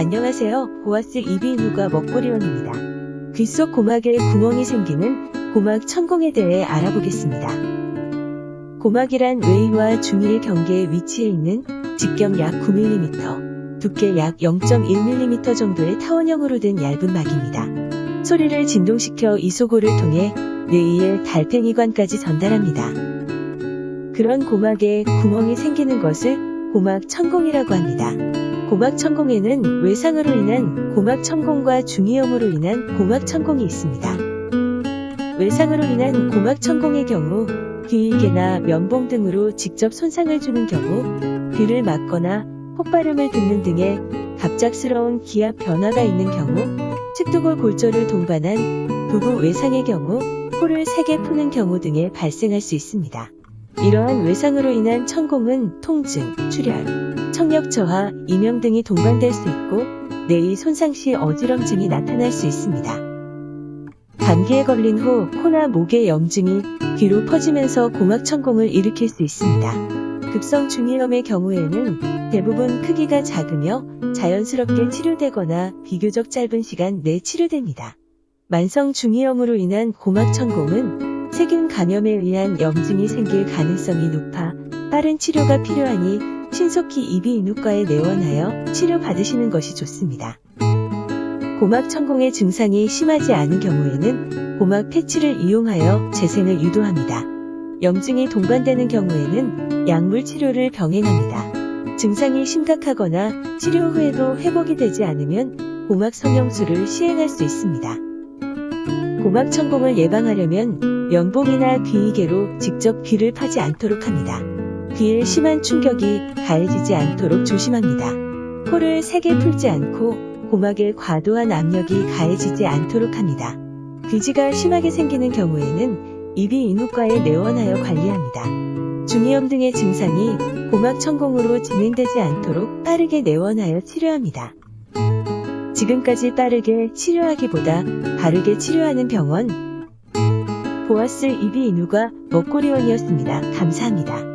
안녕하세요. 보아스 이비인후과 먹거리원입니다. 귀 속 고막에 구멍이 생기는 고막 천공에 대해 알아보겠습니다. 고막이란 외이와 중이의 경계에 위치해 있는 직경 약 9mm, 두께 약 0.1mm 정도의 타원형으로 된 얇은 막입니다. 소리를 진동시켜 이소골을 통해 뇌의 달팽이관까지 전달합니다. 그런 고막에 구멍이 생기는 것을 고막 천공이라고 합니다. 고막 천공에는 외상으로 인한 고막 천공과 중이염으로 인한 고막 천공이 있습니다. 외상으로 인한 고막 천공의 경우 귀이개나 면봉 등으로 직접 손상을 주는 경우 귀를 막거나 폭발음을 듣는 등의 갑작스러운 기압 변화가 있는 경우 측두골 골절을 동반한 부부 외상의 경우 코를 세게 푸는 경우 등에 발생할 수 있습니다. 이러한 외상으로 인한 천공은 통증, 출혈, 청력 저하, 이명 등이 동반될 수 있고 뇌의 손상 시 어지럼증이 나타날 수 있습니다. 감기에 걸린 후 코나 목의 염증이 귀로 퍼지면서 고막 천공을 일으킬 수 있습니다. 급성 중이염의 경우에는 대부분 크기가 작으며 자연스럽게 치료되거나 비교적 짧은 시간 내 치료됩니다. 만성 중이염으로 인한 고막 천공은 세균 감염에 의한 염증이 생길 가능성이 높아 빠른 치료가 필요하니 신속히 이비인후과에 내원하여 치료받으시는 것이 좋습니다. 고막 천공의 증상이 심하지 않은 경우에는 고막 패치를 이용하여 재생을 유도합니다. 염증이 동반되는 경우에는 약물 치료를 병행합니다. 증상이 심각하거나 치료 후에도 회복이 되지 않으면 고막 성형술을 시행할 수 있습니다. 고막 천공을 예방하려면 면봉이나 귀이개로 직접 귀를 파지 않도록 합니다. 귀에 심한 충격이 가해지지 않도록 조심합니다. 코를 세게 풀지 않고 고막에 과도한 압력이 가해지지 않도록 합니다. 귀지가 심하게 생기는 경우에는 이비인후과에 내원하여 관리합니다. 중이염 등의 증상이 고막 천공으로 진행되지 않도록 빠르게 내원하여 치료합니다. 지금까지 빠르게 치료하기보다 바르게 치료하는 병원 보아스 이비인후과 먹거리원이었습니다. 감사합니다.